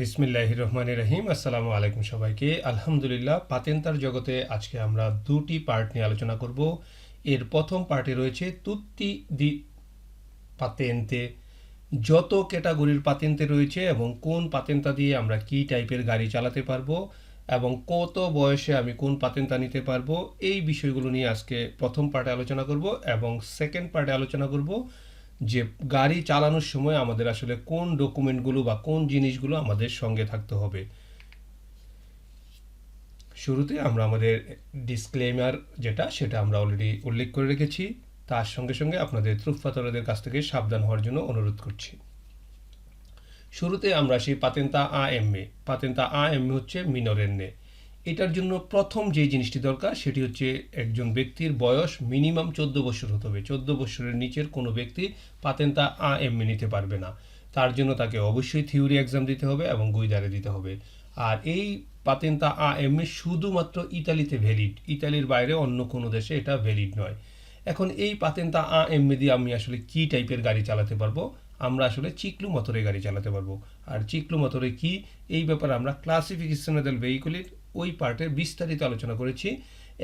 বিসমিল্লাহ রহমান রহিম। আসসালামু আলাইকুম সবাইকে। আলহামদুলিল্লাহ, পাতেন্তার জগতে আজকে আমরা দুটি পার্ট নিয়ে আলোচনা করব। এর প্রথম পার্টে রয়েছে তুত্তি দি পাতেন্তে। যত ক্যাটাগরির পাতেন্তে রয়েছে এবং কোন পাতেন্তা দিয়ে আমরা কি টাইপের গাড়ি চালাতে পারব এবং কত বয়সে আমি কোন পাতেন্তা নিতে পারব, এই বিষয়গুলো নিয়ে আজকে প্রথম পার্টে আলোচনা করব এবং সেকেন্ড পার্টে আলোচনা করব। যে গাড়ি চালানোর সময় আমাদের আসলে কোন ডকুমেন্টগুলো বা কোন জিনিসগুলো আমাদের সঙ্গে থাকতে হবে। শুরুতে আমরা আমাদের ডিসক্লেমার যেটা, সেটা আমরা অলরেডি উল্লেখ করে রেখেছি। তার সঙ্গে সঙ্গে আপনাদের ত্রুফাতরদের কাছ থেকে সাবধান হওয়ার জন্য অনুরোধ করছি। শুরুতে আমরা সেই পাতেন্তা A M A. পাতেন্তা A M এ হচ্ছে মিনরের নে। এটার জন্য প্রথম যে জিনিসটি দরকার সেটি হচ্ছে একজন ব্যক্তির বয়স মিনিমাম চোদ্দ বছর হতে হবে। চোদ্দ বছরের নিচের কোনো ব্যক্তি পাতেন্তা আ, এম, এ নিতে পারবে না। তার জন্য তাকে অবশ্যই থিওরি এক্সাম দিতে হবে এবং গুইদারে দিতে হবে। আর এই পাতেন্তা আ, এম, এ শুধুমাত্র ইতালিতে ভ্যালিড। ইতালির বাইরে অন্য কোনো দেশে এটা ভ্যালিড নয়। এখন এই পাতেন্তা আ, এম, এ দিয়ে আমি আসলে কি টাইপের গাড়ি চালাতে পারব? আমরা আসলে চিকলু মতরে গাড়ি চালাতে পারব। আর চিকলু মতরে কি? এই ব্যাপারে আমরা ক্লাসিফিকেশন দেল ভেহিকুলের ওই পার্টের বিস্তারিত আলোচনা করেছি।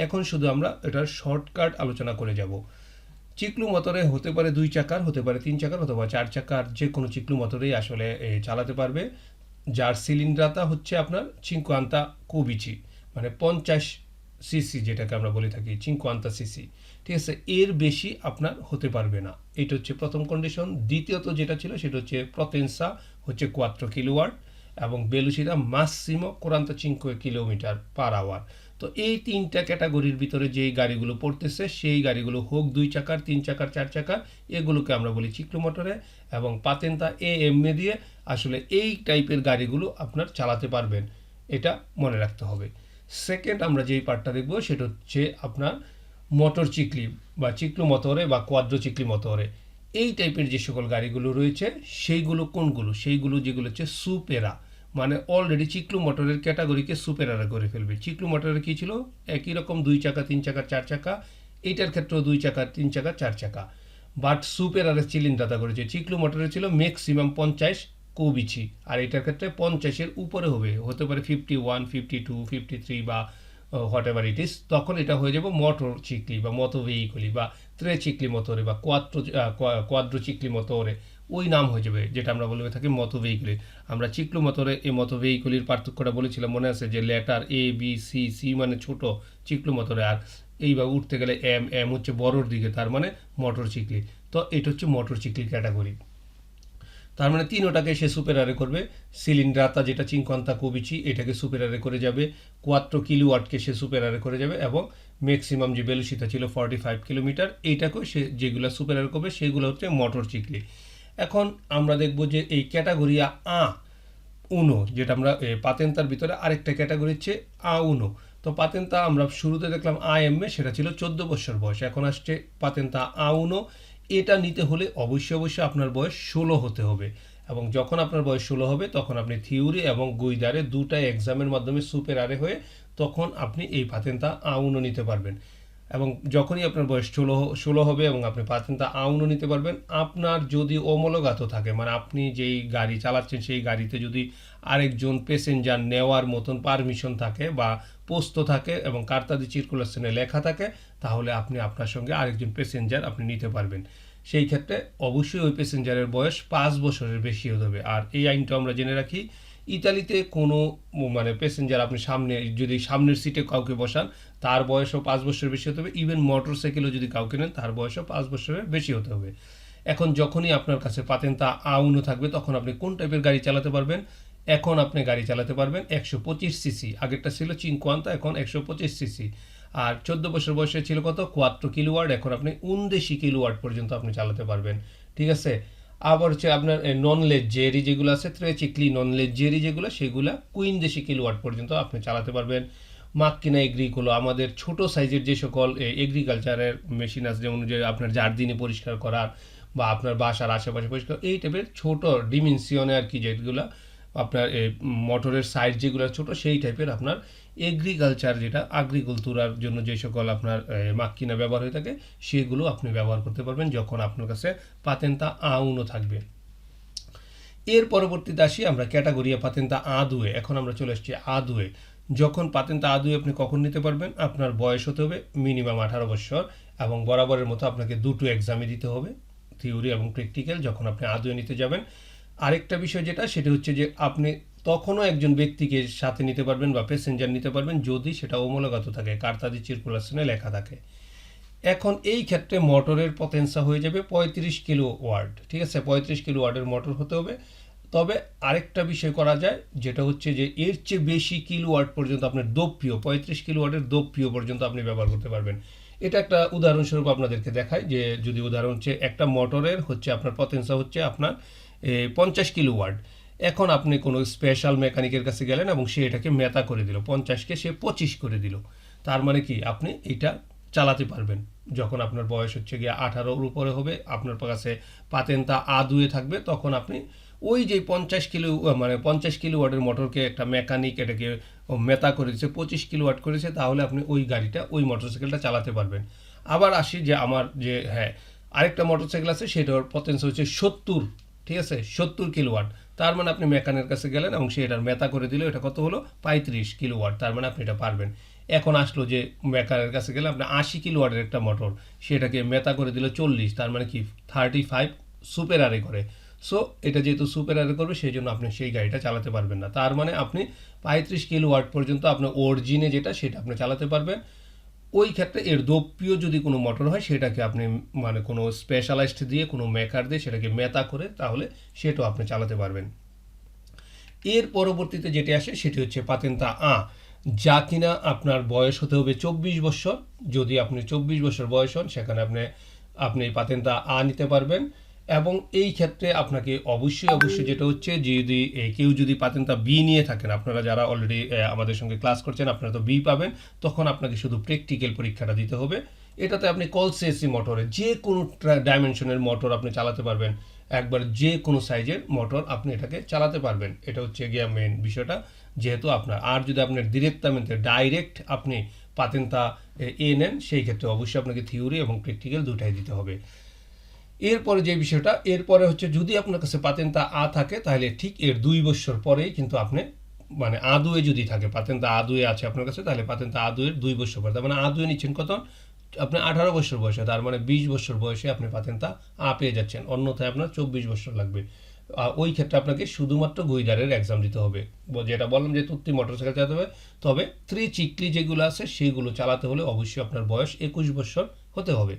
এখন শুধু আমরা এটার শর্টকাট আলোচনা করে যাব। চিকলু মতরে হতে পারে দুই চাকার, হতে পারে তিন চাকার অথবা চার চাকার যে কোনো চিকলু মতরেই আসলে চালাতে পারবে। যার সিলিন্ডারটা হচ্ছে আপনার চিঙ্কুয়ান্তা কোবিচি মানে পঞ্চাশ সিসি যেটাকে আমরা বলে থাকি চিঙ্কুয়ান্তা সিসি। ঠিক আছে, এর বেশি আপনার হতে পারবে না। এটা হচ্ছে প্রথম কন্ডিশন দ্বিতীয়ত যেটা ছিল সেটা হচ্ছে প্রতেন্সা হচ্ছে কোয়াত্র কিলোওয়াট এবং বেলুসিরা মাসিমো কোরান্তা চিঙ্কো কিলোমিটার পার আওয়ার। তো এই তিনটা ক্যাটাগরির ভিতরে যেই গাড়িগুলো পড়তেছে, সেই গাড়িগুলো হোক দুই চাকার, তিন চাকার, চার চাকার, এগুলোকে আমরা বলি চিকলু মোটরে এবং পাতেন্তা এ এম এ দিয়ে আসলে এই টাইপের গাড়িগুলো আপনার চালাতে পারবেন, এটা মনে রাখতে হবে। সেকেন্ড আমরা যেই পার্টটা দেখব, সেটা হচ্ছে আপনার মোটর চিকলি বা চিকলু মতরে বা কোয়াদ্র চিকলি মতরে এই টাইপের যে সকল গাড়িগুলো রয়েছে, সেইগুলো কোনগুলো? সেইগুলো যেগুলো হচ্ছে সুপেরা। মানে অলরেডি চিকলু মোটরের ক্যাটাগরিকে সুপেরারা করে ফেলবে। চিকলু মোটরের কী ছিল? একই রকম দুই চাকা, তিন চাকা, চার চাকা। এইটার ক্ষেত্রেও দুই চাকা, তিন চাকা, চার চাকা। বাট সুপেরারের চিলিন্ডাতা করেছে। চিকলু মোটরের ছিল ম্যাক্সিমাম পঞ্চাশ কবিছি আর এটার ক্ষেত্রে পঞ্চাশের উপরে হবে। হতে পারে fifty one fifty two fifty three বা হোয়াট এভার ইট ইস তখন এটা হয়ে যাবে মোটর চিকলি বা মতো ভেহিকলি বা ত্রে চিকলি মতরে বা কোয়াত্র কোয়াদ্র চিকলি মতরে ওই নাম হয়ে যাবে, যেটা আমরা বলে থাকি মত ভেহিকলি আমরা চিকলু মতরে এই মত ভেহিকলির পার্থক্যটা বলেছিলাম, মনে আছে যে letter A B C C মানে ছোট চিকলু মতরে, আর এইভাবে উঠতে গেলে এম এম হচ্ছে বড়োর দিকে, তার মানে মোটর চিকলি। তো এটা হচ্ছে মোটর চিকলি ক্যাটাগরি তার মানে তিনোটাকে সে সুপেরারে করবে। সিলিন্ড্রাতা যেটা চিঙ্কন্তা কবিচি, এটাকে সুপেরারে করে যাবে। কোয়াত্র কিলোওয়াটকে সে সুপেরারে করে যাবে এবং ম্যাক্সিমাম যে বেলুসিতা ছিল ফর্টি ফাইভ কিলোমিটার এইটাকেও সে যেগুলো সুপেরারে করবে, সেগুলো হচ্ছে মোটর চিকলি। এখন আমরা দেখব যে এই ক্যাটাগরিয়া আ উনো, যেটা আমরা পাতেন্তার ভিতরে আরেকটা ক্যাটাগরি হচ্ছে আ, উনো। তো পাতেন্তা আমরা শুরুতে দেখলাম আ, এম, এ, সেটা ছিল চোদ্দ বছর বয়স। এখন আসছে পাতেন্তা আ, উনো। এটা নিতে হলে অবশ্যই অবশ্যই আপনার বয়স ষোলো হতে হবে। এবং যখন আপনার বয়স ষোলো হবে, তখন আপনি থিওরি এবং গুইদারে দুটা এক্সামের মাধ্যমে সুপের আরে হয়ে তখন আপনি এই পাতেন্তা আউনও নিতে পারবেন। এবং যখনই আপনার বয়স ষোলো ষোলো হবে এবং আপনি পাচ্ছেন তা আউনও নিতে পারবেন। আপনার যদি অমলগাত থাকে মানে আপনি যেই গাড়ি চালাচ্ছেন, সেই গাড়িতে যদি আরেকজন প্যাসেঞ্জার নেওয়ার মতন পারমিশন থাকে বা পোস্ত থাকে এবং কার্তাদি চিরকুলেশনে লেখা থাকে, তাহলে আপনি আপনার সঙ্গে আরেকজন প্যাসেঞ্জার আপনি নিতে পারবেন। সেই ক্ষেত্রে অবশ্যই ওই প্যাসেঞ্জারের বয়স পাঁচ বছরের বেশি হতে হবে। আর এই আইনটা আমরা জেনে রাখি ইতালিতে কোনো মানে প্যাসেঞ্জার আপনি সামনে, যদি সামনের সিটে কাউকে বসান, তার বয়সও পাঁচ বছরের বেশি হতে হবে। ইভেন মোটর সাইকেলও যদি কাউকে নেন, তার বয়সও পাঁচ বছরের বেশি হতে হবে। এখন যখনই আপনার কাছে পাতেন্তা আউনও থাকবে, তখন আপনি কোন টাইপের গাড়ি চালাতে পারবেন? এখন আপনি গাড়ি চালাতে পারবেন একশো পঁচিশ সিসি আগেরটা ছিল চিনকোয়ান্তা এখন একশো পঁচিশ সিসি আর চোদ্দ বছর বয়সে ছিল কত? কোয়াত্র কিলোওয়াট এখন আপনি উনদেশি কিলোওয়াট পর্যন্ত আপনি চালাতে পারবেন। ঠিক আছে? আবার হচ্ছে আপনার নন লেজেরি যেগুলো আছে চিকলি নন লেজেরি যেগুলো, সেগুলো কুইন দেশি কিলোওয়াট পর্যন্ত আপনি চালাতে পারবেন। মাক্কিনা এগ্রিগুলো আমাদের ছোট সাইজের যে সকল এগ্রিকালচারের মেশিন আছে, যেমন যে আপনার জার্দিনে পরিষ্কার করার বা আপনার বাসার আশেপাশে পরিষ্কার, এই টাইপের ছোট ডিমেনশনে আর কি যেগুলো আপনার মোটরের সাইজ যেগুলো ছোট, সেই টাইপের আপনার এগ্রিকালচার যেটা আগ্রিকালচারার জন্য যে সকল আপনার মাক্কিনা ব্যবহার হয়ে থাকে, সেগুলো আপনি ব্যবহার করতে পারবেন যখন আপনার কাছে পাতেন্তা আউনও থাকবে। এর পরবর্তীতে আসি আমরা ক্যাটাগরি পাতেন্তা আ দুয়ে। এখন আমরা চলে এসেছি আ দুয়ে। যখন পাতেন্তা আ দুয়ে আপনি কখন নিতে পারবেন? আপনার বয়স হতে হবে মিনিমাম আঠারো বছর এবং বরাবরের মতো আপনাকে দুটো এক্সামে দিতে হবে থিওরি এবং প্র্যাকটিক্যাল যখন আপনি আদুয়ে নিতে যাবেন। আরেকটা বিষয় যেটা, সেটা হচ্ছে যে আপনি তখনও একজন ব্যক্তিকে সাথে নিতে পারবেন বা প্যাসেঞ্জার নিতে পারবেন যদি সেটা অমূলগত থাকে কার্তাদি চিরকুলাশনে লেখা থাকে। এখন এই ক্ষেত্রে মোটরের পতেন্সা হয়ে যাবে পঁয়ত্রিশ কিলো ওয়ার্ড ঠিক আছে? পঁয়ত্রিশ কিলো ওয়ার্ডের মোটর হতে হবে। তবে আরেকটা বিষয় করা যায়, যেটা হচ্ছে যে এর চেয়ে বেশি কিলো ওয়ার্ড পর্যন্ত আপনার দোপ্রিয় পঁয়ত্রিশ কিলো ওয়ার্ডের দোপ্রিয় পর্যন্ত আপনি ব্যবহার করতে পারবেন। এটা একটা উদাহরণস্বরূপ আপনাদেরকে দেখায় যে যদি উদাহরণ হচ্ছে একটা মোটরের হচ্ছে আপনার পতেন্সা হচ্ছে আপনার পঞ্চাশ কিলো ওয়ার্ড এখন আপনি কোনো স্পেশাল মেকানিকের কাছে গেলেন এবং সে এটাকে মেতা করে দিল পঞ্চাশকে সে পঁচিশ করে দিল। তার মানে কি? আপনি এটা চালাতে পারবেন। যখন আপনার বয়স হচ্ছে গিয়ে আঠারোর উপরে হবে, আপনার কাছে পাতেন্তা আ দুয়ে থাকবে, তখন আপনি ওই যে পঞ্চাশ কিলো মানে পঞ্চাশ কিলো ওয়াটের মোটরকে একটা মেকানিক এটাকে মেতা করে দিচ্ছে পঁচিশ কিলো ওয়াট করেছে, তাহলে আপনি ওই গাড়িটা, ওই মোটরসাইকেলটা চালাতে পারবেন। আবার আসি যে আমার যে হ্যাঁ আরেকটা মোটরসাইকেল আছে, সেটার পতেন্স হচ্ছে সত্তর, ঠিক আছে? সত্তর কিলো ওয়াট তার মানে আপনি মেকানের কাছে গেলেন এবং সে এটার মেতা করে দিল, এটা কত হলো? পঁয়ত্রিশ কিলো ওয়াট তার মানে আপনি এটা পারবেন। এখন আসলো যে মেকারের কাছে গেলে আপনি আশি কিলো ওয়াটের একটা মোটর, সেটাকে মেতা করে দিল চল্লিশ, তার মানে কি? থার্টি ফাইভ সুপের আরে করে। সো এটা যেহেতু সুপের আরে করবে, সেই জন্য আপনি সেই গাড়িটা চালাতে পারবেন না। তার মানে আপনি পঁয়ত্রিশ কিলো ওয়াট পর্যন্ত আপনার অরিজিনে যেটা, সেটা আপনি চালাতে পারবেন। ওই ক্ষেত্রে এর দোপ্রিয় যদি কোনো মোটর হয়, সেটাকে আপনি মানে কোনো স্পেশালাইজড দিয়ে, কোনো মেকার দিয়ে সেটাকে মেতা করে তাহলে সেটাও আপনি চালাতে পারবেন। এর পরবর্তীতে যেটি আসে, সেটি হচ্ছে পাতেন্তা আ, যা কিনা আপনার বয়স হতে হবে চব্বিশ বছর। যদি আপনি চব্বিশ বছর বয়স হন, সেখানে আপনি আপনি পাতেন্তা আ নিতে পারবেন। এবং এই ক্ষেত্রে আপনাকে অবশ্যই অবশ্যই যেটা হচ্ছে যদি কেউ যদি পাতেন তা বি নিয়ে থাকেন, আপনারা যারা অলরেডি আমাদের সঙ্গে ক্লাস করছেন, আপনারা তো বি পাবেন, তখন আপনাকে শুধু প্র্যাকটিক্যাল পরীক্ষাটা দিতে হবে। এটাতে আপনি কলসে এসি মোটরে যে কোনো ডাইমেনশনের মোটর আপনি চালাতে পারবেন। একবার যে কোনো সাইজের মোটর আপনি এটাকে চালাতে পারবেন। এটা হচ্ছে গিয়া মেন বিষয়টা। যেহেতু আপনার, আর যদি আপনার ডিরেক্টামেন্টে ডাইরেক্ট আপনি পাতেন তা, এ নেন, সেই ক্ষেত্রে অবশ্যই আপনাকে থিওরি এবং প্র্যাকটিক্যাল দুটাই দিতে হবে। এরপরে যে বিষয়টা, এরপরে হচ্ছে যদি আপনার কাছে পাতেন্তা আ থাকে, তাহলে ঠিক এর দুই বছর পরেই কিন্তু আপনি মানে আদুয়ে যদি থাকে, পাতেন্তা আদুয়ে আছে আপনার কাছে, তাহলে পাতেন্তা আদুয়ের দুই বছর পরে। তার মানে আদুয়ে নিচ্ছেন কত? আপনি আঠারো বছর বয়সে, তার মানে বিশ বছর বয়সে আপনি পাতেন্তা আ পেয়ে যাচ্ছেন। অন্যথায় আপনার চব্বিশ বছর লাগবে। ওই ক্ষেত্রে আপনাকে শুধুমাত্র গুইদারের এক্সাম দিতে হবে। যেটা বললাম যে তুত্তি মোটরসাইকেল চালাতে হবে। তবে ত্রি চিকলি যেগুলো আছে, সেগুলো চালাতে হলে অবশ্যই আপনার বয়স একুশ বছর হতে হবে।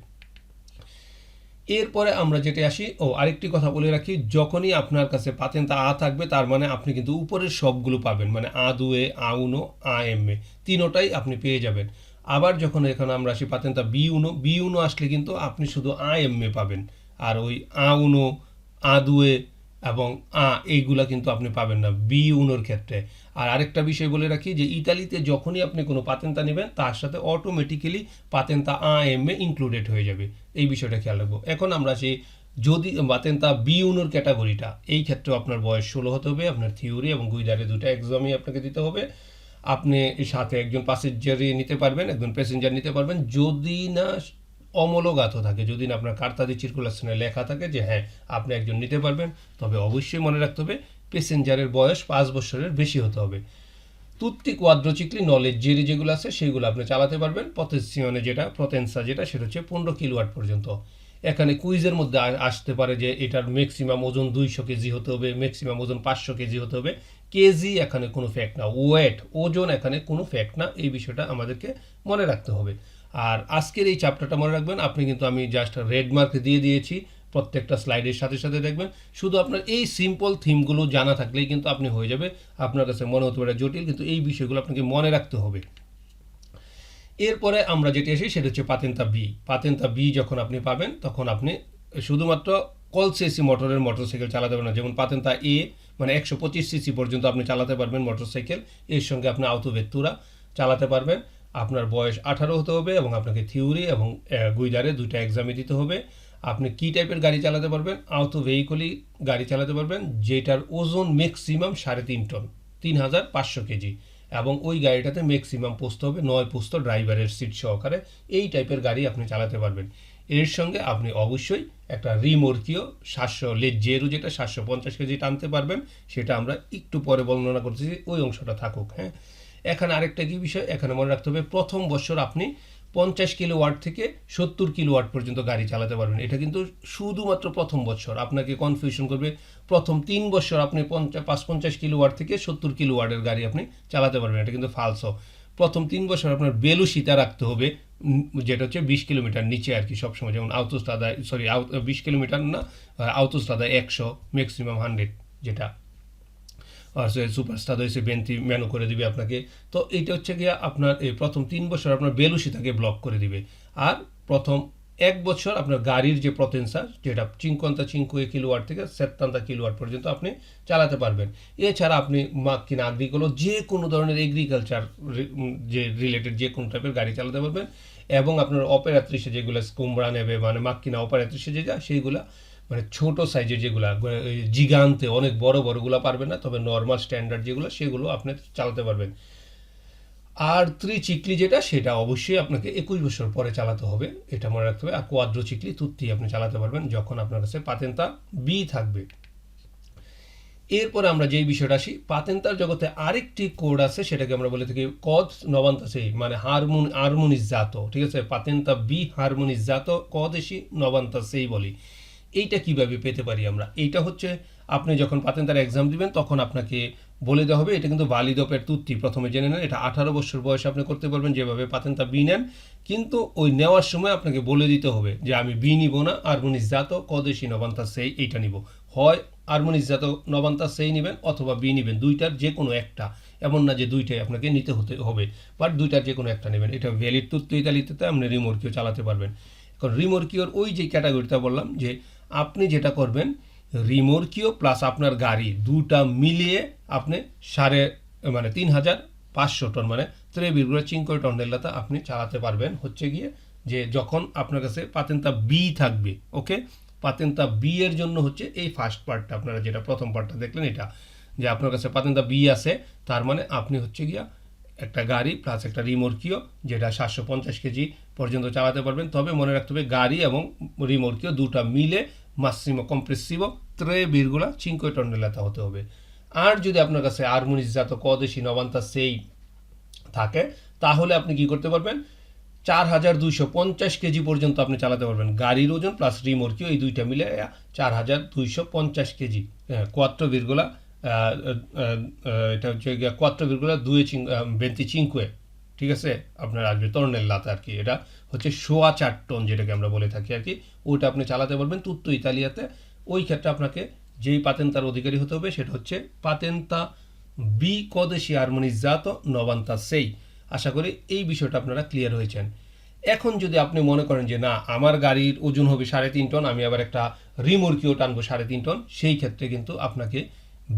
এরপরে আমরা যেটা আসি, ও আরেকটি কথা বলে রাখি, যখনই আপনার কাছে পাতেন তা আ থাকবে, তার মানে আপনি কিন্তু উপরের সবগুলো পাবেন মানে আ দুয়ে, আ উনো, আ এম এ তিনোটাই আপনি পেয়ে যাবেন। আবার যখন এখানে আমরা আসি পাতেন্তা বি উনো বি উনো আসলে কিন্তু আপনি শুধু আ এম এ পাবেন, আর ওই আ উনো, আ দুয়ে এবং আ এইগুলা কিন্তু আপনি পাবেন না, বি উনোর ক্ষেত্রে। আর আরেকটা বিষয় বলে রাখি যে, ইতালিতে যখনই আপনি কোনো পাতেন্তা নেবেন, তার সাথে অটোমেটিক্যালি পাতেন্তা আ এম এ ইনক্লুডেড হয়ে যাবে। এই বিষয়টা খেয়াল রাখব। এখন আমরা সেই যদি পাতেন্তা বি উনোর ক্যাটাগরিটা, এই ক্ষেত্রেও আপনার বয়স ষোলো হতে হবে, আপনার থিওরি এবং গুইদারে দুটো এক্সামই আপনাকে দিতে হবে। আপনি সাথে একজন প্যাসেঞ্জারই নিতে পারবেন, একজন প্যাসেঞ্জার নিতে পারবেন। যদি না অমলগাত থাকে, যদি না আপনার কার্তাদি চিরকুলেশনে লেখা থাকে যে হ্যাঁ আপনি একজন নিতে পারবেন, তবে অবশ্যই মনে রাখতে হবে প্যাসেঞ্জারের বয়স পাঁচ বছরের বেশি হতে হবে। তুত্তি কোয়াদ্রোচিকলি নলেজ জেরি যেগুলো আছে সেগুলো আপনি চালাতে পারবেন। পতেসিয়নে যেটা প্রতেন্সা যেটা, সেটা হচ্ছে পনেরো কিলোয়াট পর্যন্ত। এখানে কুইজের মধ্যে আসতে পারে যে এটার ম্যাক্সিমাম ওজন দুইশো কেজি হতে হবে ম্যাক্সিমাম ওজন পাঁচশো কেজি হতে হবে। কেজি এখানে কোনো ফ্যাক্ট না। ওয়েট ওজন এখানে কোনো ফ্যাক্ট না। এই বিষয়টা আমাদেরকে মনে রাখতে হবে। আর আজকের এই চ্যাপ্টারটা মনে রাখবেন, আপনি কিন্তু আমি জাস্ট রেড মার্ক দিয়ে দিয়েছি। প্রত্যেকটা স্লাইডের সাথে সাথে দেখবেন। শুধু আপনার এই সিম্পল থিমগুলো জানা থাকলেই কিন্তু আপনি হয়ে যাবে। আপনার কাছে মনে হতে পারে জটিল, কিন্তু এই বিষয়গুলো আপনাকে মনে রাখতে হবে। এরপরে আমরা যেটি আসি সেটা হচ্ছে পাতেন্তা বি পাতেন্তা বি যখন আপনি পাবেন, তখন আপনি শুধুমাত্র কলসেসি মোটরের মোটরসাইকেল চালাতে পারবেন যেমন পাতেন্তা এ মানে একশো পঁচিশ সিসি পর্যন্ত আপনি চালাতে পারবেন মোটরসাইকেল এর সঙ্গে আপনি আউতো ভেত্তুরা চালাতে পারবেন। আপনার বয়স আঠারো হতে হবে এবং আপনাকে থিওরি এবং গুইদারে দুইটা এক্সামে দিতে হবে। আপনি কী টাইপের গাড়ি চালাতে পারবেন? আউতো ভেহিকলি গাড়ি চালাতে পারবেন, যেটার ওজন ম্যাক্সিমাম সাড়ে তিন টন, তিন হাজার পাঁচশো কেজি। এবং ওই গাড়িটাতে ম্যাক্সিমাম পোস্ত হবে নয় পোস্ত ড্রাইভারের সিট সহকারে। এই টাইপের গাড়ি আপনি চালাতে পারবেন। এর সঙ্গে আপনি অবশ্যই একটা রিমোর্কীয় সাতশো জেরু যেটা সাতশো পঞ্চাশ কেজি টানতে পারবেন, সেটা আমরা একটু পরে বর্ণনা করতেছি, ওই অংশটা থাকুক হ্যাঁ। এখানে আরেকটা কি বিষয়? এখানে মনে রাখতে হবে, প্রথম বছর আপনি পঞ্চাশ কিলো ওয়াট থেকে সত্তর কিলো ওয়াট পর্যন্ত গাড়ি চালাতে পারবেন। এটা কিন্তু শুধুমাত্র প্রথম বছর। আপনাকে কনফিউশন করবে, প্রথম তিন বছর আপনি পঞ্চাশ পাঁচ পঞ্চাশ কিলো ওয়াট থেকে সত্তর কিলো ওয়াটের গাড়ি আপনি চালাতে পারবেন। এটা কিন্তু ফালসো প্রথম তিন বছর আপনার বেলুসিতা রাখতে হবে যেটা হচ্ছে বিশ কিলোমিটার নিচে আর কি সবসময়। যেমন আউতোস্তাদায় সরি বিশ কিলোমিটার না আউতোস্তাদায় একশো ম্যাক্সিমাম হান্ড্রেড যেটা। সুপারস্টার হয়েছে বেন্তি ম্যানু করে দিবে আপনাকে। তো এইটা হচ্ছে গিয়ে আপনার এই প্রথম তিন বছর আপনার বেলুসিতাকে ব্লক করে দিবে। আর প্রথম এক বছর আপনার গাড়ির যে পটেন্সার যেটা চিঙ্কন্তা চিঙ্কুয়ে কিলোয়াট থেকে সেত্তান্তা কিলোয়াট পর্যন্ত আপনি চালাতে পারবেন। এছাড়া আপনি মাক্কিনা আগ্রিকোলো যে কোনো ধরনের এগ্রিকালচার যে রিলেটেড যে কোনো টাইপের গাড়ি চালাতে পারবেন। এবং আপনার অপারেত্রিসে যেগুলো কুমড়া নেবে মানে মাক্কিনা অপারেত্রিসে যে যায় সেইগুলা মানে ছোট সাইজের যেগুলো জিগান্তে অনেক বড় বড়গুলো পারবেন না, তবে নর্মাল স্ট্যান্ডার্ড যেগুলো, সেগুলো আপনি চালাতে পারবেন। আর ত্রিচিকলি যেটা, সেটা অবশ্যই আপনাকে একুশ বছর পরে চালাতে হবে, এটা মনে রাখতে হবে। আর কোয়াদ্রো চিকলি তুত্তি আপনি চালাতে পারবেন যখন আপনার কাছে পাতেন্তা বি থাকবে। এরপরে আমরা যেই বিষয়টা আসি, পাতেন্তার জগতে আরেকটি কোড আছে, সেটাকে আমরা বলে থাকি কদ নবান্তাসেই মানে হারমোন হারমোনিস জাত, ঠিক আছে? পাতেন্তা বি হারমোনিজাত কদেশি নবান্তাসেই বলি। এইটা কীভাবে পেতে পারি আমরা? এইটা হচ্ছে আপনি যখন পাতেন তার এক্সাম দিবেন, তখন আপনাকে বলে দেওয়া হবে, এটা কিন্তু বালিদপের তুত্তি। প্রথমে জেনে নেন, এটা আঠারো বছর বয়সে আপনি করতে পারবেন, যেভাবে পাতেন্তা বি নেন। কিন্তু ওই নেওয়ার সময় আপনাকে বলে দিতে হবে যে, আমি বি নিব না আরমোনিজাত কদেশি নবান্তা সেই, এইটা নিব। হয় আরমোনিজাত নবান্তা সেই নেবেন, অথবা বি নেবেন, দুইটার যে কোনো একটা। এমন না যে দুইটাই আপনাকে নিতে হতে হবে বাট দুইটার যে কোনো একটা নেবেন। এটা ভ্যালিড তুত্ত ইতালিতে আপনি রিমোর্কিও চালাতে পারবেন। কারণ রিমোর্কিওর ওই যে ক্যাটাগরিটা বললাম, যে আপনি যেটা করবেন রিমোর্কিও প্লাস আপনার গাড়ি দুটা মিলিয়ে আপনি সাড়ে মানে তিন হাজার পাঁচশো টন মানে ত্রেবিরগুলো চিঙ্কয় টন ডেলাতে আপনি চালাতে পারবেন। হচ্ছে গিয়ে যে যখন আপনার কাছে পাতেন্তা বি থাকবে ওকে পাতেন্তা বি এর জন্য হচ্ছে এই ফার্স্ট পার্টটা আপনারা যেটা প্রথম পার্টটা দেখলেন এটা, যে আপনার কাছে পাতেন্তা বি আছে, তার মানে আপনি হচ্ছে গিয়া একটা গাড়ি প্লাস একটা রিমোর্কিও যেটা সাতশো পঞ্চাশ কেজি পর্যন্ত চালাতে পারবেন। তবে মনে রাখতে হবে, গাড়ি এবং রিমোর্কিও দুটা মিলে মাসিমো কম্প্রেসিভো ত্রে বিরগুলা চিঙ্কয় টন্ডেলাতে হতে হবে। আর যদি আপনার কাছে আরমোনিজাত কদেশি নবান্তা সেই থাকে, তাহলে আপনি কি করতে পারবেন? চার হাজার দুইশো পঞ্চাশ কেজি পর্যন্ত আপনি চালাতে পারবেন। গাড়ির ওজন প্লাস রিমোর্কিও এই দুইটা মিলে চার হাজার দুইশো পঞ্চাশ কেজি। কোয়াত্র বিরগুলা এটা হচ্ছে কোয়াত্র বিরগুলা দুয়ে চিং বেন্তি চিঙ্কুয়ে ঠিক আছে? আপনার আসবে তরণের লাতা আর কি, এটা। হচ্ছে সোয়া চার টন যেটাকে আমরা বলে থাকি আর কি ওইটা আপনি চালাতে পারবেন তুত্ত ইতালিয়াতে। ওই ক্ষেত্রে আপনাকে যেই পাতেন্তার অধিকারী হতে হবে সেটা হচ্ছে পাতেন্তা বি কদেশি আর্মনিজাত নবান্তা সেই আশা করি এই বিষয়টা আপনারা ক্লিয়ার হয়েছেন। এখন যদি আপনি মনে করেন যে না, আমার গাড়ির ওজন হবে সাড়ে তিন টন, আমি আবার একটা রিমোর্কিও টানবো সাড়ে তিন টন, সেই ক্ষেত্রে কিন্তু আপনাকে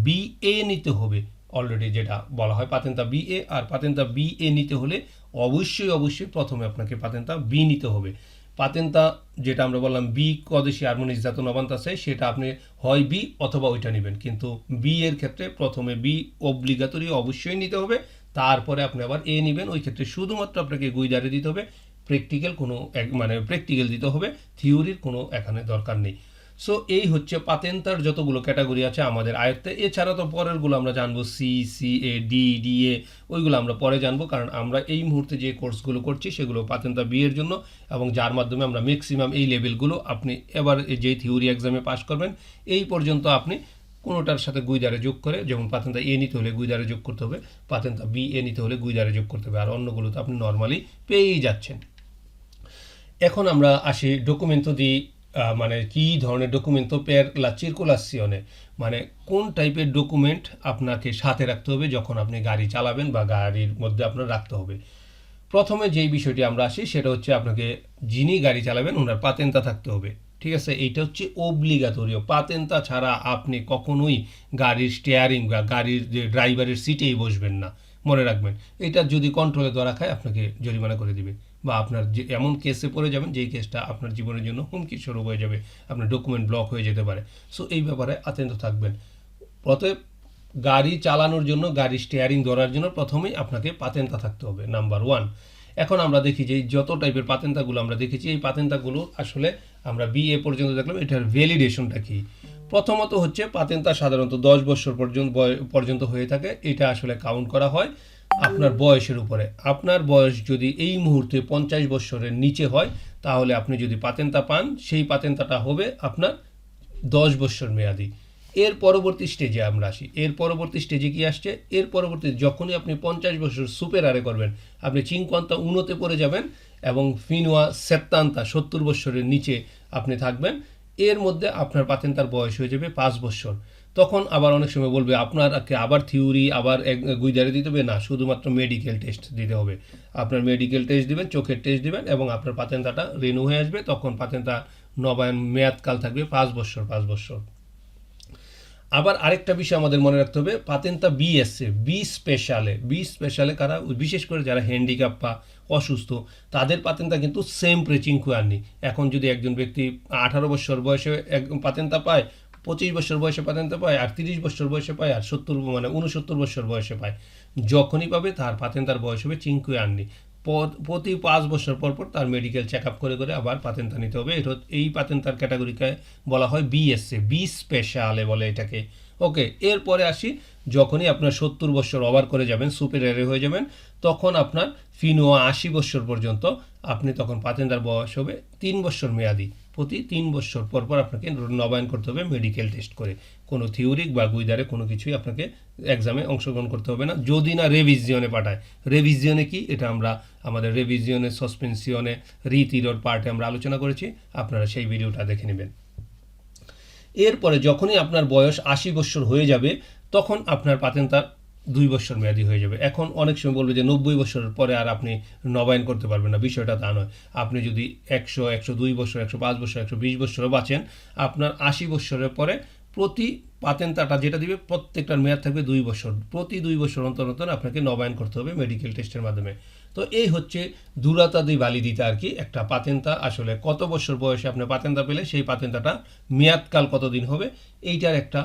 বি এ নিতে হবে। অলরেডি যেটা বলা হয় পাতেন্তা B A R পাতেন্তা B A নিতে হলে অবশ্যই অবশ্যই প্রথমে আপনাকে পাতেন্তা বি নিতে হবে। পাতেন্তা যেটা আমরা বললাম বি কদেশি হারমোনিজাত নবান্ত আছে সেটা আপনি হয় বি অথবা ওইটা নেবেন। কিন্তু বি এর ক্ষেত্রে প্রথমে বি অব্লিগাতরি অবশ্যই নিতে হবে, তারপরে আপনি আবার এ নেবেন। ওই ক্ষেত্রে শুধুমাত্র আপনাকে গুইদারে দিতে হবে প্র্যাকটিক্যাল কোনো এক- মানে প্র্যাকটিক্যাল দিতে হবে থিওরির কোনো এখানে দরকার নেই। সো এই হচ্ছে পাতেন্তার যতগুলো ক্যাটাগরি আছে আমাদের আয়ত্তে। এছাড়া তো পরেরগুলো আমরা জানব C C A D D A ওইগুলো আমরা পরে জানব কারণ আমরা এই মুহূর্তে যে কোর্সগুলো করছি সেগুলো পাতেন্তা বি এর জন্য এবং যার মাধ্যমে আমরা ম্যাক্সিমাম এই লেভেলগুলো আপনি এবার যেই থিওরি এক্সামে পাশ করবেন এই পর্যন্ত আপনি কোনোটার সাথে গুইদারে যোগ করে যেমন পাতেন্তা এ নিতে হলে গুইদারে যোগ করতে হবে পাতেন্তা বি এ নিতে হলে গুইদারে যোগ করতে হবে আর অন্যগুলো তো আপনি নর্মালি পেয়েই যাচ্ছেন। এখন আমরা আসি ডকুমেন্টো দি আহ, মানে কি ধরনের ডকুমেন্টো পের লা চিরকুলাসিওনে মানে কোন টাইপের ডকুমেন্ট আপনাকে সাথে রাখতে হবে যখন আপনি গাড়ি চালাবেন বা গাড়ির মধ্যে আপনার রাখতে হবে? প্রথমে যেই বিষয়টি আমরা আসি সেটা হচ্ছে আপনাকে যিনি গাড়ি চালাবেন ওনার পাতেন্তা থাকতে হবে। ঠিক আছে? এইটা হচ্ছে অব্লিগাতরীয় পাতেন্তা ছাড়া আপনি কখনোই গাড়ির স্টিয়ারিং বা গাড়ির যে ড্রাইভারের সিটেই বসবেন না। মনে রাখবেন। এটা যদি কন্ট্রোলে ধরা খায়, আপনাকে জরিমানা করে দিবে। বা আপনার যে, এমন কেসে পড়ে যাবেন যেই কেসটা আপনার জীবনের জন্য হুমকি স্বরূপ হয়ে যাবে, আপনার ডকুমেন্ট ব্লক হয়ে যেতে পারে। সো এই ব্যাপারে আতেন্ত থাকবেন। অতএব গাড়ি চালানোর জন্য, গাড়ি স্টিয়ারিং ধরার জন্য প্রথমেই আপনাকে পাতেন্তা থাকতে হবে নাম্বার ওয়ান এখন আমরা দেখি যে, যত টাইপের পাতেন্তাগুলো আমরা দেখেছি, এই পাতেন্তাগুলো আসলে আমরা বিএ পর্যন্ত দেখলাম, এটার ভ্যালিডেশনটা কি? প্রথমত হচ্ছে, পাতেন্তা সাধারণত দশ বছর পর্যন্ত পর্যন্ত হয়ে থাকে, এটা আসলে কাউন্ট করা হয়। আপনার বয়সের উপরে। আপনার বয়স যদি এই মুহূর্তে পঞ্চাশ বছরের নিচে হয়, তাহলে আপনি যদি পাতেন্তা পান, সেই পাতেন্তাটা হবে আপনার দশ বছর মেয়াদি। এর পরবর্তী স্টেজে আমরা আসি। এর পরবর্তী স্টেজে কি আসছে? এর পরবর্তী যখনই আপনি পঞ্চাশ বছর সুপের আরে করবেন, আপনি চিংকন্তা উনোতে পড়ে যাবেন এবং ফিনোয়া সেত্তান্তা সত্তর বছরের নিচে আপনি থাকবেন। এর মধ্যে আপনার পাতেন্তার বয়স হয়ে যাবে পাঁচ বছর। তখন আবার অনেক সময় বলবে আপনারকে আবার থিওরি আবার এক- দিতে হবে? না, শুধুমাত্র মেডিকেল টেস্ট দিতে হবে। আপনার মেডিকেল টেস্ট দিবেন, চোখের টেস্ট দিবেন এবং আপনার পাতেন্তাটা রেনু হয়ে আসবে। তখন পাতেন্তা নবায়ন মেয়াদকাল থাকবে পাঁচ বছর পাঁচ বছর। আবার আরেকটা বিষয় আমাদের মনে রাখতে হবে, পাতেন্তা বি এসছে বি স্পেশালে বি স্পেশালে কারা, বিশেষ করে যারা হ্যান্ডিক্যাপ বা অসুস্থ, তাদের পাতেন্তা কিন্তু সেম প্রেচিংকু আননি এখন যদি একজন ব্যক্তি আঠারো বছর বয়সে এক পাতেন্তা পায়, পঁচিশ বছর বয়সে পাতেন্তা পায় আর তিরিশ বছর বয়সে পায়, আর সত্তর মানে উনসত্তর বছর বয়সে পায়, যখনই পাবে তার পাতেন্তার বয়স হবে চিঙ্কুয়ে আননি প- প্রতি পাঁচ বছর পর পর তার মেডিকেল চেক আপ করে করে আবার পাতেন্তা নিতে হবে। এটা এই পাতেন্তার ক্যাটাগরিকে বলা হয় বিএসসি বি স্পেশালে বলে এটাকে। ওকে, এরপরে আসি, যখনই আপনার সত্তর বছর ওভার করে যাবেন সুপের এরে হয়ে যাবেন, তখন আপনার ফিনোয়া আশি বছর পর্যন্ত আপনি তখন পাতেন্দার বয়স হবে তিন বছর মেয়াদি। প্রতি তিন বছর পর পর আপনাকে নবায়ন করতে হবে মেডিকেল টেস্ট করে। কোনো থিওরিক বা গুইদারে কোনো কিছুই আপনাকে এক্সামে অংশগ্রহণ করতে হবে না। যদি না রেভিজিয়নে পাঠায়। রেভিজিয়নে কি? এটা আমরা আমাদের রেভিজিয়নে সাসপেনশনে রিতিরোর পার্টে আমরা আলোচনা করেছি। আপনারা সেই ভিডিওটা দেখে নেবেন। এরপরে যখনই আপনার বয়স আশি বছর হয়ে যাবে, তখন আপনার পাতেন্তার দুই বছর মেয়াদি হয়ে যাবে। এখন অনেক সময় বলবে যে নব্বই বছরের পরে আর আপনি নবায়ন করতে পারবেন না, বিষয়টা তা নয়। আপনি যদি একশো একশো দুই বছর, একশো পাঁচ বছর, একশো বিশ বছরও বাঁচেন, আপনার আশি বছরের পরে প্রতি পাতেন্তাটা যেটা দিবে প্রত্যেকটার মেয়াদ থাকবে দুই বছর। প্রতি দুই বছর অন্তর অন্তর আপনাকে নবায়ন করতে হবে মেডিকেল টেস্টের মাধ্যমে। তো এই হচ্ছে দুরাতা দুই দিতে আর কি একটা পাতেন্তা আসলে কত বছর বয়সে আপনি পাতেন্তা পেলে সেই পাতেন্তাটা মেয়াদকাল কতদিন হবে এইটার একটা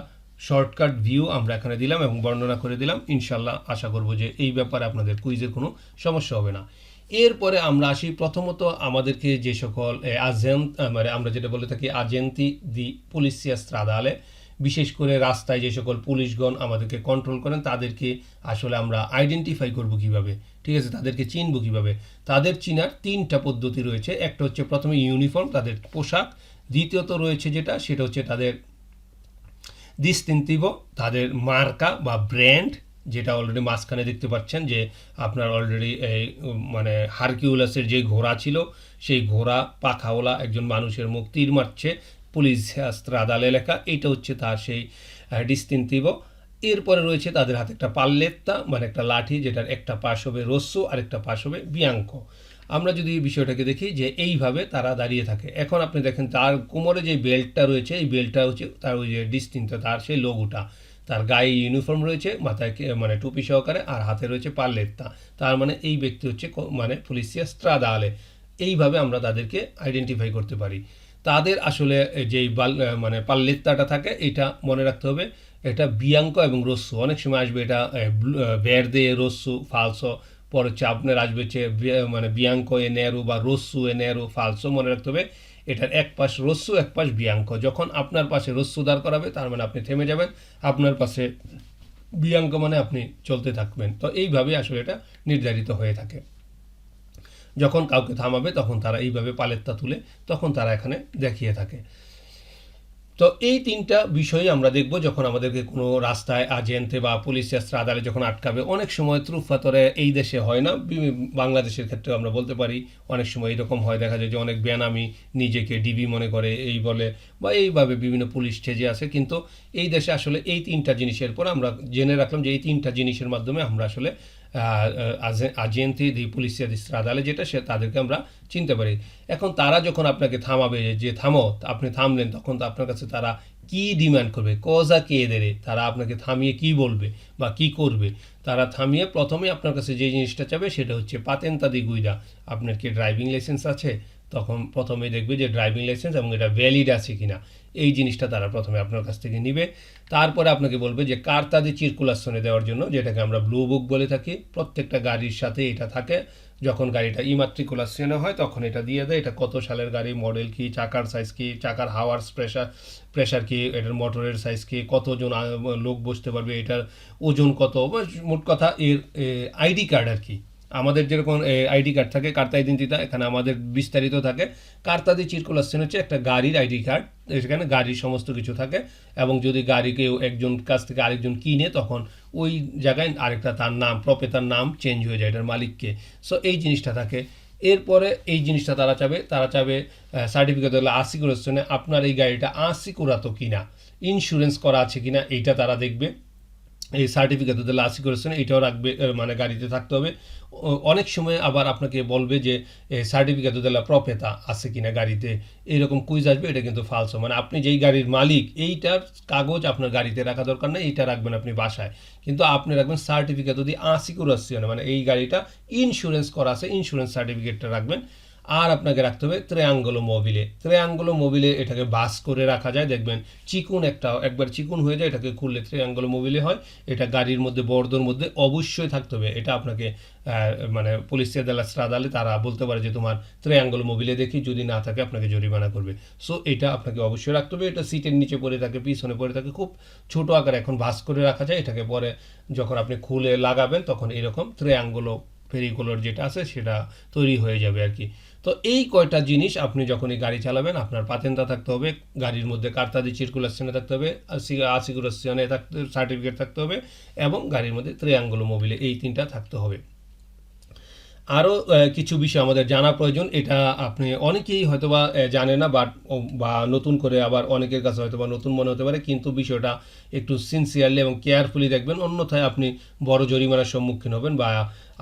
শর্টকাট ভিউ আমরা এখানে দিলাম এবং বর্ণনা করে দিলাম। ইনশাল্লাহ আশা করব যে এই ব্যাপারে আপনাদের কুইজের কোনো সমস্যা হবে না। এরপরে আমরা আসি প্রথমত আমাদেরকে যে সকল আজেন মানে আমরা যেটা বলে থাকি আজেন্তি দি পুলিশিয়া স্ত্রাদালে বিশেষ করে রাস্তায় যে সকল পুলিশগণ আমাদেরকে কন্ট্রোল করেন, তাদেরকে আসলে আমরা আইডেন্টিফাই করব কীভাবে। ঠিক আছে? তাদেরকে চিনব কীভাবে? তাদের চিনার তিনটা পদ্ধতি রয়েছে। একটা হচ্ছে প্রথমে ইউনিফর্ম তাদের পোশাক। দ্বিতীয়ত রয়েছে যেটা, সেটা হচ্ছে তাদের ডিস্টিংটিভ তাদের মার্কা বা ব্র্যান্ড যেটা অলরেডি মাঝখানে দেখতে পাচ্ছেন যে আপনার অলরেডি এই মানে হারকিউলাসের যে ঘোড়া ছিল, সেই ঘোড়া পাখাওয়ালা একজন মানুষের মুখ তীর মারছে। পুলিশ স্ত্রাদাল এলাকা, এইটা হচ্ছে তার সেই ডিস্টিংটিভ এরপরে রয়েছে তাদের হাতে একটা পাল্লেত্তা মানে একটা লাঠি, যেটার একটা পাশ হবে রস্যু আর একটা পাশ হবে বিয়াঙ্ক। আমরা যদি বিষয়টাকে দেখি যে এইভাবে তারা দাঁড়িয়ে থাকে। এখন আপনি দেখেন তার কোমরে যে বেল্টটা রয়েছে, এই বেল্টটা হচ্ছে তার ওই যে ডিস্টিংট তার সেই লোগোটা। তার গায়ে ইউনিফর্ম রয়েছে, মাথায় মানে টুপি সহকারে, আর হাতে রয়েছে পাল্লেত্তা। তার মানে এই ব্যক্তি হচ্ছে মানে পুলিশিয়া স্ত্রাদালে এইভাবে আমরা তাদেরকে আইডেন্টিফাই করতে পারি। তাদের আসলে যেই মানে পাল্লেত্তাটা থাকে, এটা মনে রাখতে হবে। এটা বিয়াঙ্ক এবং রস্যু অনেক সময় আসবে এটা ভেরদে রস্যু ফালসো। পরে হচ্ছে আপনার আসবে হচ্ছে মানে বিয়াঙ্ক, এ, নেরু বা রস্যু এ, নেরু, ফালসো মনে রাখতে হবে। এটার এক পাশ রস্যু এক পাশ বিয়াঙ্ক। যখন আপনার পাশে রস্যু দাঁড় করাবে, তার মানে আপনি থেমে যাবেন। আপনার পাশে বিয়াঙ্ক মানে আপনি চলতে থাকবেন। তো এইভাবে আসলে এটা নির্ধারিত হয়ে থাকে। যখন কাউকে থামাবে, তখন তারা এইভাবে পালেত্তা তুলে, তখন তারা এখানে দেখিয়ে থাকে। তো এই তিনটা বিষয় আমরা দেখব যখন আমাদেরকে কোনো রাস্তায় আজেন্তে বা পুলিশ আদালে যখন আটকাবে। অনেক সময় ত্রুফাতরে এই দেশে হয় না বাংলাদেশের ক্ষেত্রে আমরা বলতে পারি, অনেক সময় এরকম হয়, দেখা যায় যে অনেক বেনামি নিজেকে ডিবি মনে করে, এই বলে, বা এইভাবে বিভিন্ন পুলিশ স্টেজে আছে। কিন্তু এই দেশে আসলে এই তিনটা জিনিসের পর আমরা জেনে রাখলাম যে এই তিনটা জিনিসের মাধ্যমে আমরা আসলে আজেন্তি দি পুলিশিয়া দি যেটা, সে তাদেরকে আমরা চিনতে পারি। এখন তারা যখন আপনাকে থামাবে, যে থামো, আপনি থামলেন, তখন তো আপনার কাছে তারা কি ডিমান্ড করবে? কজা কে দেরে তারা আপনাকে থামিয়ে কি বলবে বা কি করবে? তারা থামিয়ে প্রথমে আপনার কাছে যে জিনিসটা চাবে, সেটা হচ্ছে পাতেন্তাদি গুইরা আপনার কি ড্রাইভিং লাইসেন্স আছে? তখন প্রথমে দেখবে যে ড্রাইভিং লাইসেন্স এবং এটা ভ্যালিড আছে কিনা। এই জিনিসটা তারা প্রথমে আপনার কাছ থেকে নিবে। তারপরে আপনাকে বলবে যে কার তাদের চিরকুলাসনে দেওয়ার জন্য, যেটাকে আমরা ব্লু বুক বলে থাকি, প্রত্যেকটা গাড়ির সাথে এটা থাকে। যখন গাড়িটা ইমাত্রিকুলাসিয়নে হয়, তখন এটা দিয়ে দেয়। এটা কত সালের গাড়ি মডেল কি, চাকার সাইজ কি, চাকার হাওয়ার প্রেশার প্রেশার কি, এটার মোটরের সাইজ কি, কতজন লোক বসতে পারবে, এটার ওজন কত? মোট কথা এর আইডি কার্ড আর কি। আমাদের যেরকম আইডি কার্ড থাকে, কার্তা আইডেন্টিটা এখানে আমাদের বিস্তারিত থাকে। কার্তাদি চিরকুলাসিয়ন হচ্ছে একটা গাড়ির আইডি কার্ড, সেখানে গাড়ির সমস্ত কিছু থাকে। এবং যদি গাড়ি কেউ একজন কাছ থেকে আরেকজন কিনে, তখন ওই জায়গায় আরেকটা তার নাম প্রপেতার নাম চেঞ্জ হয়ে যায়, এটার মালিককে। সো এই জিনিসটা থাকে। এরপরে এই জিনিসটা তারা চাবে তারা চাবে সার্টিফিকেট হলে আশি কুরাসনে আপনার এই গাড়িটা আশি কুরাতো কিনা ইন্স্যুরেন্স করা আছে কিনা, এইটা তারা দেখবে। এই সার্টিফিকেট দিলে আসি করেছেন, এটাও রাখবে মানে গাড়িতে থাকতে হবে। অনেক সময় আবার আপনাকে বলবে যে সার্টিফিকেট দিলে প্রপেতা আছে কিনা গাড়িতে, এরকম কুইজ আসবে, এটা কিন্তু ফালসো মানে আপনি যেই গাড়ির মালিক, এইটার কাগজ আপনার গাড়িতে রাখা দরকার নেই এইটা রাখবেন আপনি বাসায়। কিন্তু আপনি রাখবেন সার্টিফিকেট যদি আসি করেছেন মানে এই গাড়িটা ইন্স্যুরেন্স করা আছে ইন্স্যুরেন্স সার্টিফিকেটটা রাখবেন। আর আপনাকে রাখতে হবে ত্রেয়াঙ্গলো মোবিলে। ত্রেয়াঙ্গলো মোবিলে এটাকে বাস করে রাখা যায়। দেখবেন চিকুন একটা, একবার চিকুন হয়ে যায়, এটাকে খুললে ত্রেয়াঙ্গলো মোবিলে হয়। এটা গাড়ির মধ্যে বর্দর মধ্যে অবশ্যই থাকতে হবে। এটা আপনাকে মানে পুলিশিয়া দেলা স্ট্রাদালে তারা বলতে পারে যে তোমার ত্রেয়াঙ্গলো মোবিলে দেখি, যদি না থাকে আপনাকে জরিমানা করবে। সো এটা আপনাকে অবশ্যই রাখতে হবে। এটা সিটের নিচে পড়ে থাকে, পিছনে পড়ে থাকে, খুব ছোট আকারে এখন ভাস করে রাখা যায়। এটাকে পরে যখন আপনি খুলে লাগাবেন, তখন এরকম ত্রেয়াঙ্গলো ফেরিগুলোর যেটা আছে, সেটা তৈরি হয়ে যাবে আর কি। তো এই কয়টা জিনিস আপনি যখন এই গাড়ি চালাবেন আপনার পাতেন্তা থাকতে হবে গাড়ির মধ্যে কার্তাদি চিরকুলাসিয়নে থাকতে হবে আসিকুলাসিয়নে থাকতে সার্টিফিকেট থাকতে হবে এবং গাড়ির মধ্যে ত্রিয়াঙ্গুলো মোবিলে এই তিনটা থাকতে হবে আরও কিছু বিষয় আমাদের জানা প্রয়োজন, এটা আপনি অনেকেই হয়তোবা জানে না বা বা নতুন করে আবার অনেকের কাছে হয়তোবা নতুন মনে হতে পারে, কিন্তু বিষয়টা একটু সিনসিয়ারলি এবং কেয়ারফুলি দেখবেন, অন্যথায় আপনি বড় জরিমানার সম্মুখীন হবেন বা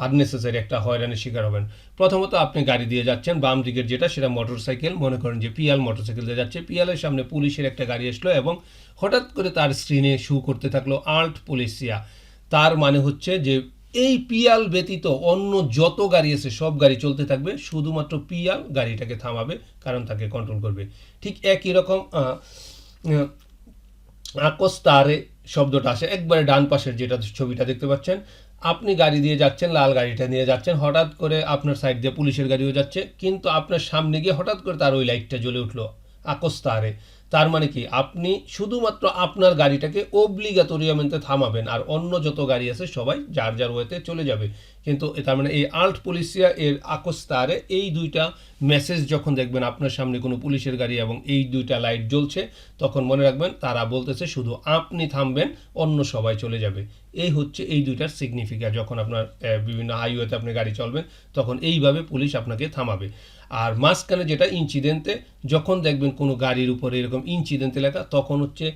আননেসেসারি একটা হয়রানির শিকার হবেন। প্রথমত আপনি গাড়ি দিয়ে যাচ্ছেন, বাম দিকের যেটা, সেটা মোটরসাইকেল মনে করেন যে পিয়াল মোটরসাইকেল দিয়ে যাচ্ছে, পিয়ালের সামনে পুলিশের একটা গাড়ি আসলো এবং হঠাৎ করে তার স্ক্রিনে শু করতে থাকল আল্ট পুলিশিয়া। তার মানে হচ্ছে যে এই পিয়াল ব্যতীত অন্য যত গাড়ি আছে, সব গাড়ি চলতে থাকবে। শুধুমাত্র পিয়াল গাড়িটাকে থামাবে, কারণ তাকে কন্ট্রোল করবে। ঠিক একই রকম আকস্তারে শব্দটা আসে। একবারে ডান পাশের যেটা ছবিটা দেখতে পাচ্ছেন, আপনি গাড়ি দিয়ে যাচ্ছেন, লাল গাড়িটা নিয়ে যাচ্ছেন, হঠাৎ করে আপনার সাইড দিয়ে পুলিশের গাড়িও যাচ্ছে, কিন্তু আপনার সামনে গিয়ে হঠাৎ করে তার ওই লাইটটা জ্বলে উঠল, আকস্তারে। তার মানে কি? আপনি শুধুমাত্র আপনার গাড়িটাকে অব্লিগাটোরিয়ামেন্টে থামাবেন আর অন্য যত গাড়ি আছে সবাই যার যার ওয়েতে চলে যাবে। কিন্তু তার মানে এই আল্ট পুলিশিয়া এর আকস্তারে এই দুইটা মেসেজ যখন দেখবেন আপনার সামনে কোনো পুলিশের গাড়ি এবং এই দুইটা লাইট জ্বলছে, তখন মনে রাখবেন তারা বলতেছে শুধু আপনি থামবেন, অন্য সবাই চলে যাবে। এই হচ্ছে এই দুইটার সিগনিফিকা যখন আপনার বিভিন্ন হাইওয়েতে আপনি গাড়ি চলবেন, তখন এইভাবে পুলিশ আপনাকে থামাবে। আর মাঝখানে যেটা ইনসিডেন্টে যখন দেখবেন কোনো গাড়ির উপরে এরকম ইনসিডেন্ট লেখা, তখন হচ্ছে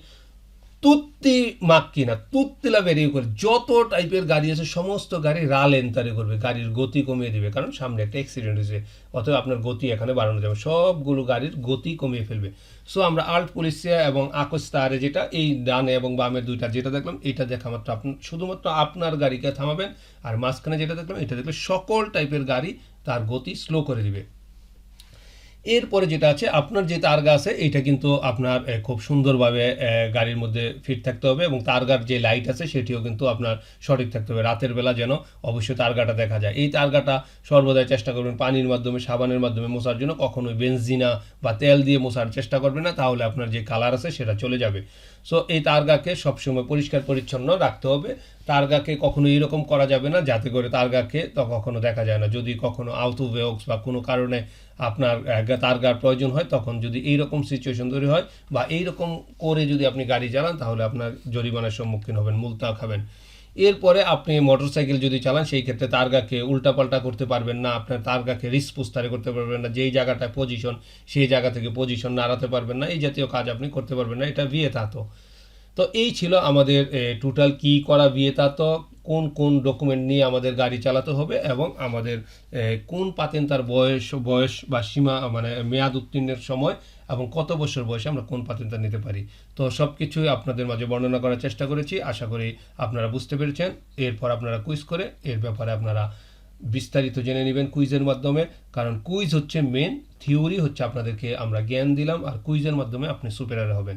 তুত্তি মাক্কি না তুত্তিলা বেরিয়ে করে, যত টাইপের গাড়ি আছে, সমস্ত গাড়ি রাল এন্তারে করবে, গাড়ির গতি কমিয়ে দেবে। কারণ সামনে একটা অ্যাক্সিডেন্ট হয়েছে, অতএব আপনার গতি এখানে বাড়ানো যাবে, সবগুলো গাড়ির গতি কমিয়ে ফেলবে। সো আমরা আল্ট পুলিশিয়া এবং আকস্তারে যেটা, এই ডানে এবং বামের দুইটা যেটা দেখলাম, এটা দেখা মাত্র আপনি, শুধুমাত্র আপনার গাড়িকে থামাবেন, আর মাঝখানে যেটা দেখলাম, এটা দেখলে সকল টাইপের গাড়ি তার গতি স্লো করে দিবে। এরপরে যেটা আছে, আপনার যে তারগা আছে এটা কিন্তু আপনার খুব সুন্দরভাবে গাড়ির মধ্যে ফিট থাকতে হবে এবং তারগার যে লাইট আছে, সেটিও কিন্তু আপনার সঠিক থাকতে হবে। রাতের বেলা যেন অবশ্যই তারগাটা দেখা যায়। এই তারগাটা সর্বদাই চেষ্টা করবেন পানির মাধ্যমে, সাবানের মাধ্যমে মোছার জন্য। কখনোই বেঞ্জিনা বা তেল দিয়ে মোছার চেষ্টা করবেন না, তাহলে আপনার যে কালার আছে, সেটা চলে যাবে। সো এই তারগাকে সবসময় পরিষ্কার পরিচ্ছন্ন রাখতে হবে। তারগাকে কখনো এরকম করা যাবে না, যাতে করে তারগাকে তো কখনো দেখা যায় না। যদি কখনো আউট অফ ওয়েক্স বা কোনো কারণে আপনার তারগার প্রয়োজন হয়, তখন যদি এইরকম সিচুয়েশন তৈরি হয় বা এইরকম করে যদি আপনি গাড়ি চালান, তাহলে আপনার জরিমানার সম্মুখীন হবেন মুলতা খাবেন এরপরে আপনি মোটরসাইকেল যদি চালান, সেই ক্ষেত্রে তারগাকে উল্টাপাল্টা করতে পারবেন না, আপনার তারগাকে রিস্ক পুস্তারে করতে পারবেন না, যেই জায়গাটায় পজিশন সেই জায়গা থেকে পজিশন নাড়াতে পারবেন না, এই জাতীয় কাজ আপনি করতে পারবেন না, এটা বিয়ে তাতো তো এই ছিল আমাদের টোটাল কি করা বিয়ে, তা তো কোন কোন ডকুমেন্ট নিয়ে আমাদের গাড়ি চালাতে হবে এবং আমাদের কোন পাতেন তার বয়স বয়স বা সীমা মানে মেয়াদ উত্তীর্ণের সময় এবং কত বছর বয়সে আমরা কোন পাতেনটা নিতে পারি। তো সব কিছুই আপনাদের মাঝে বর্ণনা করার চেষ্টা করেছি। আশা করি আপনারা বুঝতে পেরেছেন। এরপর আপনারা কুইজ করে, এর ব্যাপারে আপনারা বিস্তারিত জেনে নেবেন কুইজের মাধ্যমে। কারণ কুইজ হচ্ছে মেন থিওরি হচ্ছে আপনাদেরকে আমরা জ্ঞান দিলাম আর কুইজের মাধ্যমে আপনি সুপেরার হবেন।